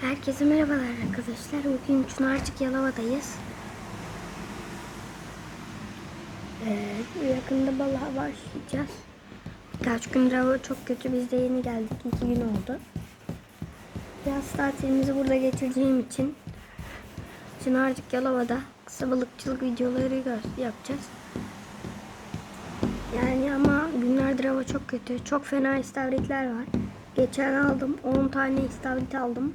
Herkese merhabalar arkadaşlar. Bugün Çınarcık Yalova'dayız. Ee, yakında balığa başlayacağız. Birkaç gündür hava çok kötü. Biz de yeni geldik. İki gün oldu. Yaz tatilimizi burada geçireceğim için Çınarcık Yalova'da kısa balıkçılık videoları yapacağız. Yani ama günlerdir hava çok kötü. Çok fena istavritler var. Geçen aldım. 10 tane istavrit aldım.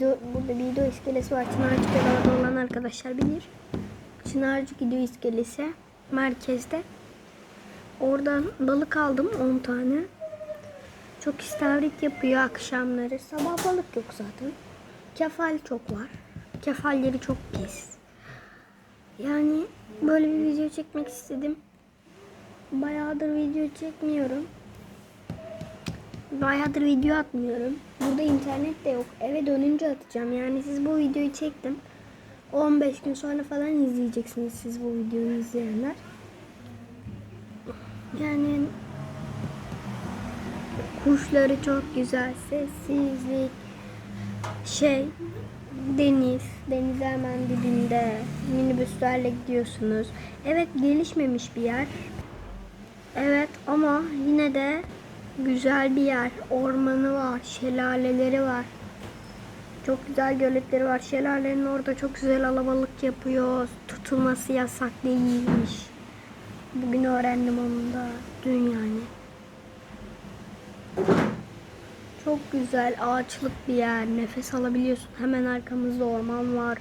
Video, burada bir video iskelesi var. Çınarcık Yalova'da olan arkadaşlar bilir. Çınarcık video iskelesi merkezde. Oradan balık aldım 10 tane. Çok istavrit yapıyor akşamları. Sabah balık yok zaten. Kefal çok var. Kefalleri çok pis. Yani böyle bir video çekmek istedim. Bayağıdır video çekmiyorum. Bayağıdır video atmıyorum. Burada internet de yok. Eve dönünce atacağım. Yani siz bu videoyu çektim. 15 gün sonra falan izleyeceksiniz siz bu videoyu izleyenler. Yani kuşları çok güzel. Sessizlik. Şey deniz. Deniz hemen dibinde. Minibüslerle gidiyorsunuz. Evet gelişmemiş bir yer. Evet ama yine de güzel bir yer. Ormanı var, şelaleleri var. Çok güzel göletleri var. Şelalenin orada çok güzel alabalık yapıyor. Tutulması yasak değilmiş. Bugün öğrendim onu da. Dün yani. Çok güzel ağaçlık bir yer. Nefes alabiliyorsun. Hemen arkamızda orman var.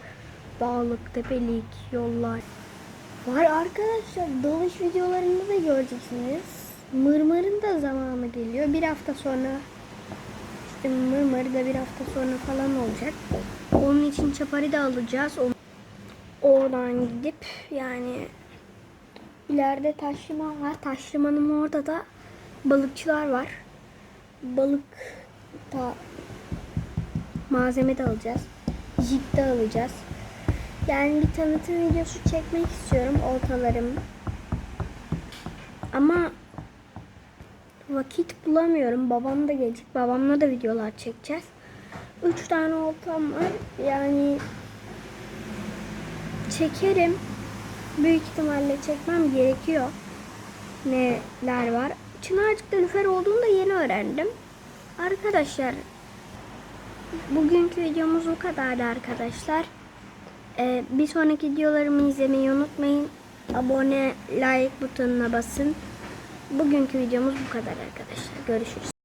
Dağlık, tepelik, yollar. Var arkadaşlar. Dalış videolarında da göreceksiniz. Mırmırın da zamanı geliyor. Bir hafta sonra işte mırmır da bir hafta sonra falan olacak. Onun için çapari de alacağız. Oradan gidip yani ileride taşliman var. Taşlimanın orada da balıkçılar var. Balık ta malzeme de alacağız. Jip de alacağız. Yani bir tanıtım videosu çekmek istiyorum oltalarım. Ama vakit bulamıyorum. Babam da gelecek. Babamla da videolar çekeceğiz. Üç tane oltam var. Yani çekerim. Büyük ihtimalle çekmem gerekiyor. Neler var. Çınarcık'ta lüfer olduğunu da yeni öğrendim. Arkadaşlar bugünkü videomuz bu kadardı arkadaşlar. Ee, bir sonraki videolarımı izlemeyi unutmayın. Abone, like butonuna basın. Bugünkü videomuz bu kadar arkadaşlar. Görüşürüz.